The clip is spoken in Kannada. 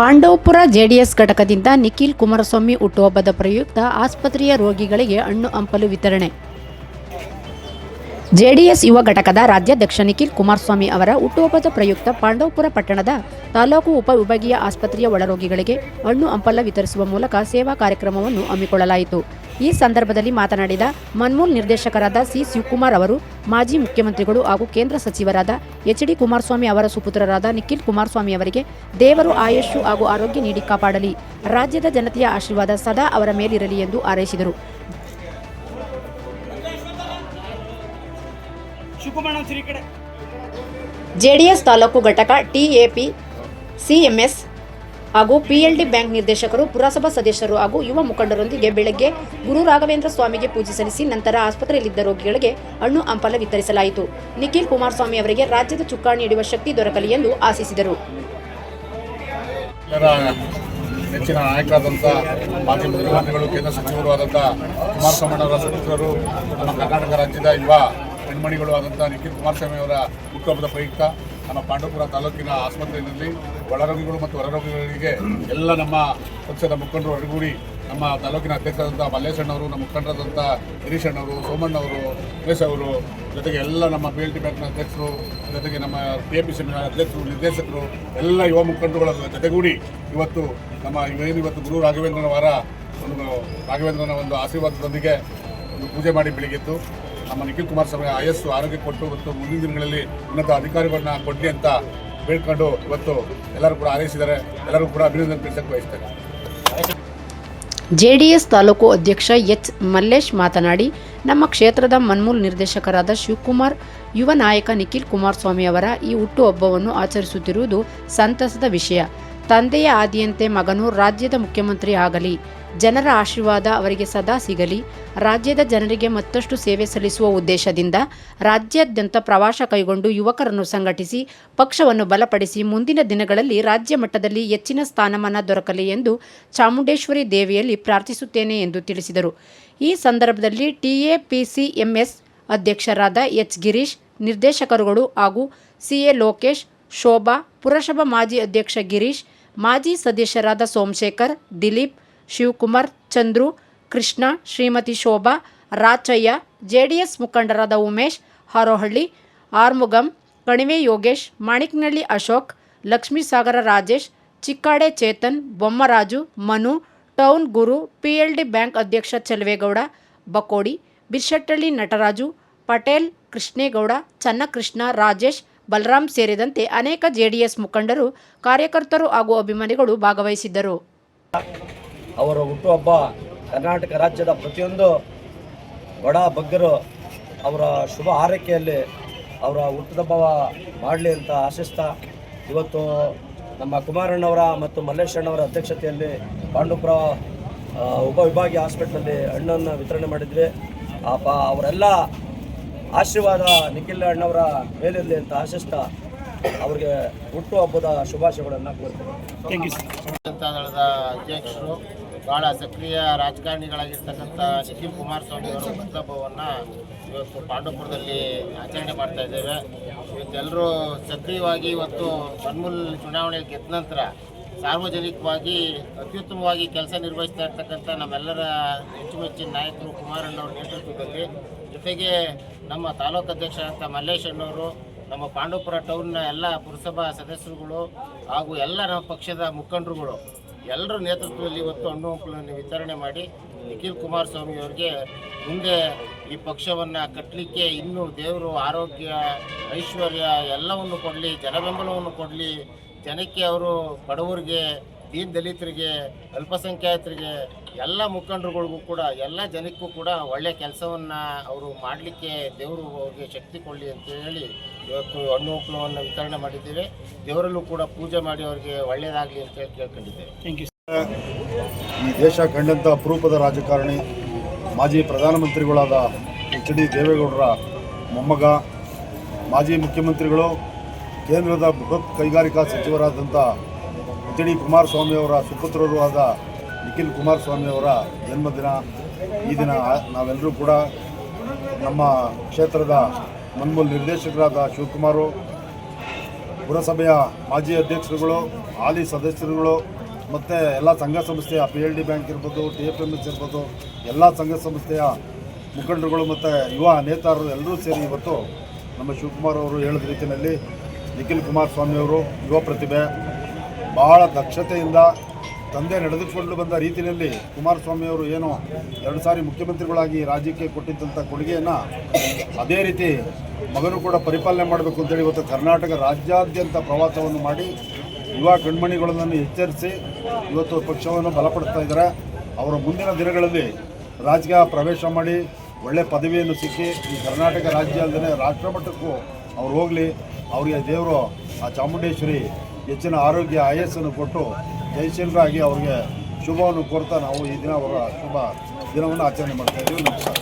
ಪಾಂಡವಪುರ ಜೆಡಿಎಸ್ ಘಟಕದಿಂದ ನಿಖಿಲ್ ಕುಮಾರಸ್ವಾಮಿ ಹುಟ್ಟುಹಬ್ಬದ ಪ್ರಯುಕ್ತ ಆಸ್ಪತ್ರೆಯ ರೋಗಿಗಳಿಗೆ ಹಣ್ಣು ಹಂಪಲು ವಿತರಣೆ. ಜೆಡಿಎಸ್ ಯುವ ಘಟಕದ ರಾಜ್ಯಾಧ್ಯಕ್ಷ ನಿಖಿಲ್ ಕುಮಾರಸ್ವಾಮಿ ಅವರ ಹುಟ್ಟುಹಬ್ಬದ ಪ್ರಯುಕ್ತ ಪಾಂಡವಪುರ ಪಟ್ಟಣದ ತಾಲೂಕು ಉಪವಿಭಾಗೀಯ ಆಸ್ಪತ್ರೆಯ ಒಳರೋಗಿಗಳಿಗೆ ಹಣ್ಣು ಹಂಪಲ ವಿತರಿಸುವ ಮೂಲಕ ಸೇವಾ ಕಾರ್ಯಕ್ರಮವನ್ನು ಹಮ್ಮಿಕೊಳ್ಳಲಾಯಿತು. ಈ ಸಂದರ್ಭದಲ್ಲಿ ಮಾತನಾಡಿದ ಮನ್ಮೂಲ್ ನಿರ್ದೇಶಕರಾದ ಸಿ ಶಿವಕುಮಾರ್ ಅವರು ಮಾಜಿ ಮುಖ್ಯಮಂತ್ರಿಗಳು ಹಾಗೂ ಕೇಂದ್ರ ಸಚಿವರಾದ ಎಚ್ ಡಿ ಕುಮಾರಸ್ವಾಮಿ ಅವರ ಸುಪುತ್ರರಾದ ನಿಖಿಲ್ ಕುಮಾರಸ್ವಾಮಿ ಅವರಿಗೆ ದೇವರು ಆಯಸ್ಸು ಹಾಗೂ ಆರೋಗ್ಯ ನೀಡಿ ಕಾಪಾಡಲಿ ರಾಜ್ಯದ ಜನತೆಯ ಆಶೀರ್ವಾದ ಸದಾ ಅವರ ಮೇಲಿರಲಿ ಎಂದು ಹಾರೈಸಿದರು. ಜೆಡಿಎಸ್ ತಾಲೂಕು ಘಟಕ ಟಿಎಪಿ ಸಿಎಂಎಸ್ ಹಾಗೂ ಪಿಎಲ್ಡಿ ಬ್ಯಾಂಕ್ ನಿರ್ದೇಶಕರು, ಪುರಸಭಾ ಸದಸ್ಯರು ಹಾಗೂ ಯುವ ಮುಖಂಡರೊಂದಿಗೆ ಬೆಳಗ್ಗೆ ಗುರು ರಾಘವೇಂದ್ರ ಸ್ವಾಮಿಗೆ ಪೂಜೆ ಸಲ್ಲಿಸಿ ನಂತರ ಆಸ್ಪತ್ರೆಯಲ್ಲಿದ್ದ ರೋಗಿಗಳಿಗೆ ಹಣ್ಣು ಹಂಪಲ ವಿತರಿಸಲಾಯಿತು. ನಿಖಿಲ್ ಕುಮಾರಸ್ವಾಮಿ ಅವರಿಗೆ ರಾಜ್ಯದ ಚುಕ್ಕಾಣಿ ಹಿಡಿಯುವ ಶಕ್ತಿ ದೊರಕಲಿ ಎಂದು ಆಶಿಸಿದರು. ಹೆಚ್ಚಿನ ನಾಯಕರಾದಂಥ ಮಾಜಿ ಮುಖ್ಯಮಂತ್ರಿಗಳು, ಕೇಂದ್ರ ಸಚಿವರು ಆದಂಥ ಕುಮಾರಸ್ವಾಮಿ ಅವರ ಸುಪುತ್ರರು ನಮ್ಮ ಕರ್ನಾಟಕ ರಾಜ್ಯದ ಯುವ ಹೆಣ್ಮಣಿಗಳು ಆದಂಥ ನಿಖಿಲ್ ಕುಮಾರಸ್ವಾಮಿ ಅವರ ಹುಟ್ಟುಹಬ್ಬದ ಪ್ರಯುಕ್ತ. ನಮ್ಮ ಪಾಂಡವಪುರ ತಾಲೂಕಿನ ಆಸ್ಪತ್ರೆಯಲ್ಲಿ ಒಳರೋಗಿಗಳು ಮತ್ತು ಹೊರರೋಗಿಗಳಿಗೆ ಎಲ್ಲ ನಮ್ಮ ಪಕ್ಷದ ಮುಖಂಡರು ಒಳಗೂಡಿ ನಮ್ಮ ತಾಲೂಕಿನ ಅಧ್ಯಕ್ಷರಾದಂಥ ಮಲ್ಲೇಶಣ್ಣವರು, ನಮ್ಮ ಮುಖಂಡರಾದಂಥ ಗಿರೀಶಣ್ಣವರು, ಸೋಮಣ್ಣವರು, ಉಮೇಶ್ ಅವರು ಜೊತೆಗೆ ಎಲ್ಲ ನಮ್ಮ ಬಿ ಎಲ್ ಟಿ ಬ್ಯಾಂಕ್ನ ಅಧ್ಯಕ್ಷರು, ಜೊತೆಗೆ ನಮ್ಮ ಪಿ ಎ ಪಿ ಸಿ ಅಧ್ಯಕ್ಷರು, ನಿರ್ದೇಶಕರು, ಎಲ್ಲ ಯುವ ಮುಖಂಡರುಗಳ ಜೊತೆಗೂಡಿ ಇವತ್ತು ನಮ್ಮ ಏನು ಇವತ್ತು ಗುರು ರಾಘವೇಂದ್ರನವರ ಒಂದು ರಾಘವೇಂದ್ರನ ಒಂದು ಆಶೀರ್ವಾದದೊಂದಿಗೆ ಒಂದು ಪೂಜೆ ಮಾಡಿ ಬೆಳಗಿತ್ತು ನಮ್ಮ ನಿಖಿಲ್ ಕುಮಾರಸ್ವಾಮಿ ಆಯಸ್ಸು, ಆರೋಗ್ಯ ಕೊಟ್ಟು ಮತ್ತು ಮುಂದಿನ ದಿನಗಳಲ್ಲಿ ಉನ್ನತ ಅಧಿಕಾರಿಗಳನ್ನ ಕೊಡಲಿ ಅಂತ ಬೇಡ್ಕೊಂಡು ಇವತ್ತು ಎಲ್ಲರೂ ಕೂಡ ಹಾರೈಸಿದ್ದಾರೆ. ಎಲ್ಲರೂ ಕೂಡ ಅಭಿನಂದನೆ ತಿಳಿಸಕ್ಕೆ ಬಯಸ್ತೇನೆ. ಜೆಡಿಎಸ್ ತಾಲೂಕು ಅಧ್ಯಕ್ಷ ಎಚ್ ಮಲ್ಲೇಶ್ ಮಾತನಾಡಿ, ನಮ್ಮ ಕ್ಷೇತ್ರದ ಮನ್ಮೂಲ್ ನಿರ್ದೇಶಕರಾದ ಶಿವಕುಮಾರ್, ಯುವ ನಾಯಕ ನಿಖಿಲ್ ಕುಮಾರಸ್ವಾಮಿ ಅವರ ಈ ಹುಟ್ಟುಹಬ್ಬವನ್ನು ಆಚರಿಸುತ್ತಿರುವುದು ಸಂತಸದ ವಿಷಯ. ತಂದೆಯ ಆದಿಯಂತೆ ಮಗನು ರಾಜ್ಯದ ಮುಖ್ಯಮಂತ್ರಿ ಆಗಲಿ, ಜನರ ಆಶೀರ್ವಾದ ಅವರಿಗೆ ಸದಾ ಸಿಗಲಿ, ರಾಜ್ಯದ ಜನರಿಗೆ ಮತ್ತಷ್ಟು ಸೇವೆ ಸಲ್ಲಿಸುವ ಉದ್ದೇಶದಿಂದ ರಾಜ್ಯಾದ್ಯಂತ ಪ್ರವಾಸ ಕೈಗೊಂಡು ಯುವಕರನ್ನು ಸಂಘಟಿಸಿ, ಪಕ್ಷವನ್ನು ಬಲಪಡಿಸಿ ಮುಂದಿನ ದಿನಗಳಲ್ಲಿ ರಾಜ್ಯ ಮಟ್ಟದಲ್ಲಿ ಹೆಚ್ಚಿನ ಸ್ಥಾನಮಾನ ದೊರಕಲಿ ಎಂದು ಚಾಮುಂಡೇಶ್ವರಿ ದೇವಿಯಲ್ಲಿ ಪ್ರಾರ್ಥಿಸುತ್ತೇನೆ ಎಂದು ತಿಳಿಸಿದರು. ಈ ಸಂದರ್ಭದಲ್ಲಿ ಟಿಎಪಿಸಿಎಂಎಸ್ ಅಧ್ಯಕ್ಷರಾದ ಎಚ್ ಗಿರೀಶ್, ನಿರ್ದೇಶಕರುಗಳು ಹಾಗೂ ಸಿಎ ಲೋಕೇಶ್, ಶೋಭಾ, ಪುರಸಭಾ ಮಾಜಿ ಅಧ್ಯಕ್ಷ ಗಿರೀಶ್ ಮಾಜಿ ಸದಸ್ಯರಾದ ಸೋಮಶೇಖರ್, ದಿಲೀಪ್, ಶಿವಕುಮಾರ್, ಚಂದ್ರು, ಕೃಷ್ಣ, ಶ್ರೀಮತಿ ಶೋಭಾ, ರಾಚಯ್ಯ, ಜೆಡಿಎಸ್ ಮುಖಂಡರಾದ Umesh, Harohalli, Arumugam, Kanive Yogesh, Maniknalli Ashok, Lakshmisagara Rajesh, Chikkade Chetan, Bommaraju, Manu, town Guru, PLD bank ಅಧ್ಯಕ್ಷ ಚಲವೇಗೌಡ, ಬಕೋಡಿ ಬಿರ್ಶೆಟ್ಟಳ್ಳಿ ನಟರಾಜು, ಪಟೇಲ್, ಕೃಷ್ಣೇಗೌಡ, ಚನ್ನಕೃಷ್ಣ, ರಾಜೇಶ್ ಬಲರಾಮ್ ಸೇರಿದಂತೆ ಅನೇಕ ಜೆಡಿಎಸ್ ಮುಖಂಡರು, ಕಾರ್ಯಕರ್ತರು ಹಾಗೂ ಅಭಿಮಾನಿಗಳು ಭಾಗವಹಿಸಿದ್ದರು. ಅವರ ಹುಟ್ಟುಹಬ್ಬ ಕರ್ನಾಟಕ ರಾಜ್ಯದ ಪ್ರತಿಯೊಂದು ಬಡ ಬಗ್ಗರು ಅವರ ಶುಭ ಆರೈಕೆಯಲ್ಲಿ ಅವರ ಹುಟ್ಟುಹಬ್ಬ ಮಾಡಲಿ ಅಂತ ಆಶಿಸ್ತಾ ಇವತ್ತು ನಮ್ಮ ಕುಮಾರಣ್ಣವರ ಮತ್ತು ಮಲ್ಲೇಶಣ್ಣವರ ಅಧ್ಯಕ್ಷತೆಯಲ್ಲಿ ಪಾಂಡುಪುರ ಉಪವಿಭಾಗೀಯ ಹಾಸ್ಪಿಟ್ಲಲ್ಲಿ ಹಣ್ಣನ್ನು ವಿತರಣೆ ಮಾಡಿದ್ವಿ. ಅವರೆಲ್ಲ ಆಶೀರ್ವಾದ ನಿಖಿಲ್ ಅಣ್ಣವರ ಮೇಲಿರಲಿ ಅಂತ ಆಶಿಸ್ತಾ ಅವ್ರಿಗೆ ಹುಟ್ಟುಹಬ್ಬದ ಶುಭಾಶಯಗಳನ್ನು ಕೋರ್ತೇನೆ. ಥ್ಯಾಂಕ್ ಯು ಸರ್ ಜನತಾ ದಳದ ಅಧ್ಯಕ್ಷರು ಭಾಳ ಸಕ್ರಿಯ ರಾಜಕಾರಣಿಗಳಾಗಿರ್ತಕ್ಕಂಥ ನಿಖಿಲ್ ಕುಮಾರಸ್ವಾಮಿ ಅವರ ಹುಟ್ಟುಹಬ್ಬವನ್ನು ಇವತ್ತು ಪಾಂಡವಪುರದಲ್ಲಿ ಆಚರಣೆ ಮಾಡ್ತಾ ಇದ್ದೇವೆ. ಇವತ್ತೆಲ್ಲರೂ ಸಕ್ರಿಯವಾಗಿ ಇವತ್ತು ಮನ್ಮೂಲ್ ಚುನಾವಣೆ ಗೆದ್ದ ನಂತರ ಸಾರ್ವಜನಿಕವಾಗಿ ಅತ್ಯುತ್ತಮವಾಗಿ ಕೆಲಸ ನಿರ್ವಹಿಸ್ತಾ ಇರ್ತಕ್ಕಂಥ ನಮ್ಮೆಲ್ಲರ ಮೆಚ್ಚುಮೆಚ್ಚಿನ ನಾಯಕರು ಕುಮಾರಣ್ಣವ್ರ ನೇತೃತ್ವದಲ್ಲಿ ಜೊತೆಗೆ ನಮ್ಮ ತಾಲೂಕು ಅಧ್ಯಕ್ಷರಾದಂಥ ಮಲ್ಲೇಶಣ್ಣವರು ನಮ್ಮ ಪಾಂಡವಪುರ ಟೌನ್ನ ಎಲ್ಲ ಪುರಸಭಾ ಸದಸ್ಯರುಗಳು ಹಾಗೂ ಎಲ್ಲ ನಮ್ಮ ಪಕ್ಷದ ಮುಖಂಡರುಗಳು, ಎಲ್ಲರ ನೇತೃತ್ವದಲ್ಲಿ ಇವತ್ತು ಹಣ್ಣು ಹಂಪಲನ್ನು ವಿತರಣೆ ಮಾಡಿ ನಿಖಿಲ್ ಕುಮಾರಸ್ವಾಮಿ ಅವರಿಗೆ ಮುಂದೆ ಈ ಪಕ್ಷವನ್ನು ಕಟ್ಟಲಿಕ್ಕೆ ಇನ್ನೂ ದೇವರು ಆರೋಗ್ಯ, ಐಶ್ವರ್ಯ ಎಲ್ಲವನ್ನು ಕೊಡಲಿ ಜನಬೆಂಬಲವನ್ನು ಕೊಡಲಿ, ಜನಕ್ಕೆ ಅವರು ಬಡವರಿಗೆ ದೀನ್ ದಲಿತರಿಗೆ ಅಲ್ಪಸಂಖ್ಯಾತರಿಗೆ ಎಲ್ಲ ಮುಖಂಡರುಗಳಿಗೂ ಕೂಡ ಎಲ್ಲ ಜನಕ್ಕೂ ಕೂಡ ಒಳ್ಳೆಯ ಕೆಲಸವನ್ನು ಅವರು ಮಾಡಲಿಕ್ಕೆ ದೇವರು ಅವ್ರಿಗೆ ಶಕ್ತಿ ಕೊಡಲಿ ಅಂತ ಹೇಳಿ ಇವತ್ತು ಹಣ್ಣು ಹೂಕ್ಲವನ್ನು ವಿತರಣೆ ಮಾಡಿದ್ದೇವೆ. ದೇವರಲ್ಲೂ ಕೂಡ ಪೂಜೆ ಮಾಡಿ ಅವರಿಗೆ ಒಳ್ಳೆಯದಾಗಲಿ ಅಂತ ಹೇಳಿ ಕೇಳ್ಕೊಂಡಿದ್ದೇವೆ. ಥ್ಯಾಂಕ್ ಯು ಈ ದೇಶ ಕಂಡಂಥ ಅಪರೂಪದ ರಾಜಕಾರಣಿ ಮಾಜಿ ಪ್ರಧಾನಮಂತ್ರಿಗಳಾದ ಎಚ್ ಡಿ ದೇವೇಗೌಡರ ಮೊಮ್ಮಗ ಮಾಜಿ ಮುಖ್ಯಮಂತ್ರಿಗಳು ಕೇಂದ್ರದ ಬೃಹತ್ ಕೈಗಾರಿಕಾ ಸಚಿವರಾದಂಥ ಎಚ್ ಡಿ ಕುಮಾರಸ್ವಾಮಿ ಅವರ ಸುಪುತ್ರರು ಆದ ನಿಖಿಲ್ ಕುಮಾರಸ್ವಾಮಿಯವರ ಜನ್ಮದಿನ. ಈ ದಿನ ನಾವೆಲ್ಲರೂ ಕೂಡ ನಮ್ಮ ಕ್ಷೇತ್ರದ ಮನ್ಮೂಲ್ ನಿರ್ದೇಶಕರಾದ ಶಿವಕುಮಾರು, ಪುರಸಭೆಯ ಮಾಜಿ ಅಧ್ಯಕ್ಷರುಗಳು, ಹಾಲಿ ಸದಸ್ಯರುಗಳು, ಮತ್ತು ಎಲ್ಲ ಸಂಘ ಸಂಸ್ಥೆಯ ಪಿ ಎಲ್ ಡಿ ಬ್ಯಾಂಕ್ ಇರ್ಬೋದು ಟಿ ಎಫ್ ಎಂ ಎಸ್ ಇರ್ಬೋದು, ಎಲ್ಲ ಸಂಘ ಸಂಸ್ಥೆಯ ಮುಖಂಡರುಗಳು ಮತ್ತು ಯುವ ನೇತಾರರು ಎಲ್ಲರೂ ಸೇರಿ ಇವತ್ತು ನಮ್ಮ ಶಿವಕುಮಾರ್ ಅವರು ಹೇಳಿದ ರೀತಿಯಲ್ಲಿ ನಿಖಿಲ್ ಕುಮಾರಸ್ವಾಮಿಯವರು ಯುವ ಪ್ರತಿಭೆ ಬಹಳ ದಕ್ಷತೆಯಿಂದ ತಂದೆ ನಡೆದುಕೊಂಡು ಬಂದ ರೀತಿಯಲ್ಲಿ ಕುಮಾರಸ್ವಾಮಿಯವರು ಏನು ಎರಡು ಸಾರಿ ಮುಖ್ಯಮಂತ್ರಿಗಳಾಗಿ ರಾಜ್ಯಕ್ಕೆ ಕೊಟ್ಟಿದ್ದಂಥ ಕೊಡುಗೆಯನ್ನು ಅದೇ ರೀತಿ ಮಗನು ಕೂಡ ಪರಿಪಾಲನೆ ಮಾಡಬೇಕು ಅಂತೇಳಿ ಇವತ್ತು ಕರ್ನಾಟಕ ರಾಜ್ಯಾದ್ಯಂತ ಪ್ರವಾಸವನ್ನು ಮಾಡಿ ಯುವ ಕಣ್ಮಣಿಗಳನ್ನು ಎಚ್ಚರಿಸಿ ಇವತ್ತು ಪಕ್ಷವನ್ನು ಬಲಪಡಿಸ್ತಾ ಇದ್ದಾರೆ. ಅವರ ಮುಂದಿನ ದಿನಗಳಲ್ಲಿ ರಾಜಕೀಯ ಪ್ರವೇಶ ಮಾಡಿ ಒಳ್ಳೆ ಪದವಿಯನ್ನು ಸಿಕ್ಕಿ ಈ ಕರ್ನಾಟಕ ರಾಜ್ಯ ಅಲ್ಲದೆ ರಾಷ್ಟ್ರಮಟ್ಟಕ್ಕೂ ಅವ್ರು ಹೋಗಲಿ, ಅವರಿಗೆ ದೇವರು ಆ ಚಾಮುಂಡೇಶ್ವರಿ ಹೆಚ್ಚಿನ ಆರೋಗ್ಯ ಆಯಸ್ಸನ್ನು ಕೊಟ್ಟು ಜಯಶೀಲರಾಗಿ ಅವರಿಗೆ ಶುಭವನ್ನು ಕೊಡ್ತಾ ನಾವು ಈ ದಿನ ಅವರ ಶುಭ ದಿನವನ್ನು ಆಚರಣೆ ಮಾಡ್ತಾ ಇದ್ದೀವಿ. ನಮಸ್ಕಾರ.